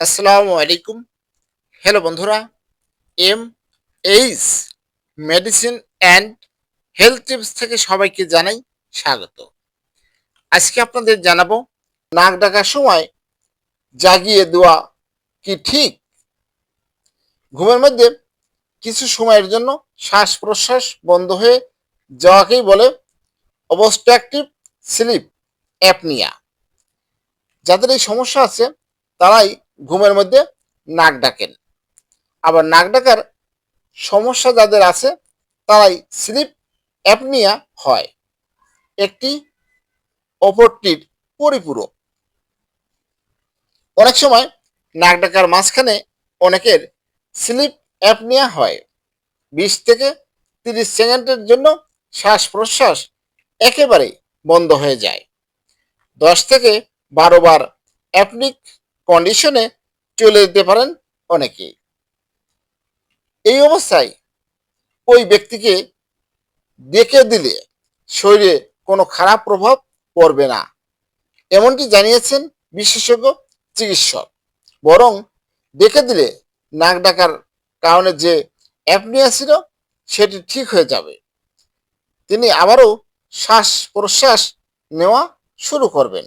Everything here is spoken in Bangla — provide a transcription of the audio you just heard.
আসসালামু আলাইকুম। হ্যালো বন্ধুরা M H medicine and health tips থেকে সবাইকে জানাই স্বাগত। আজকে আপনাদের জানাব, নাক ডাকার সময় জাগিয়ে দেওয়া কি ঠিক? ঘুমের মধ্যে কিছু সময়ের জন্য শ্বাস প্রশ্বাস বন্ধ হয়ে যাওয়াকেই বলে অবস্ট্রাকটিভ স্লিপ অ্যাপনিয়া। যাদের এই সমস্যা আছে তারাই ঘুমের মধ্যে নাক ডাকেন। আবার নাক ডাকার সমস্যা যাদের আছে, তারাই স্লিপ অ্যাপনিয়া হয়। একটি অপরটির পরিপূরক। অনেক সময় নাক ডাকার মাঝখানে অনেকের স্লিপ অ্যাপনিয়া হয়। বিশ থেকে তিরিশ সেকেন্ডের জন্য শ্বাস প্রশ্বাস একেবারে বন্ধ হয়ে যায়। দশ থেকে বারো বার অ্যাপনিক কন্ডিশনে চলে যেতে পারেন অনেকেই এই অবস্থায় ওই ব্যক্তিকে ডেকে দিলে শরীরে কোনো খারাপ প্রভাব পড়বে না। এমনটি জানিয়েছেন বিশেষজ্ঞ চিকিৎসক। বরং ডেকে দিলে নাক ডাকার কারণে যে অ্যাপনিয়া ছিল, সেটি ঠিক হয়ে যাবে। তিনি আবারও শ্বাস প্রশ্বাস নেওয়া শুরু করবেন।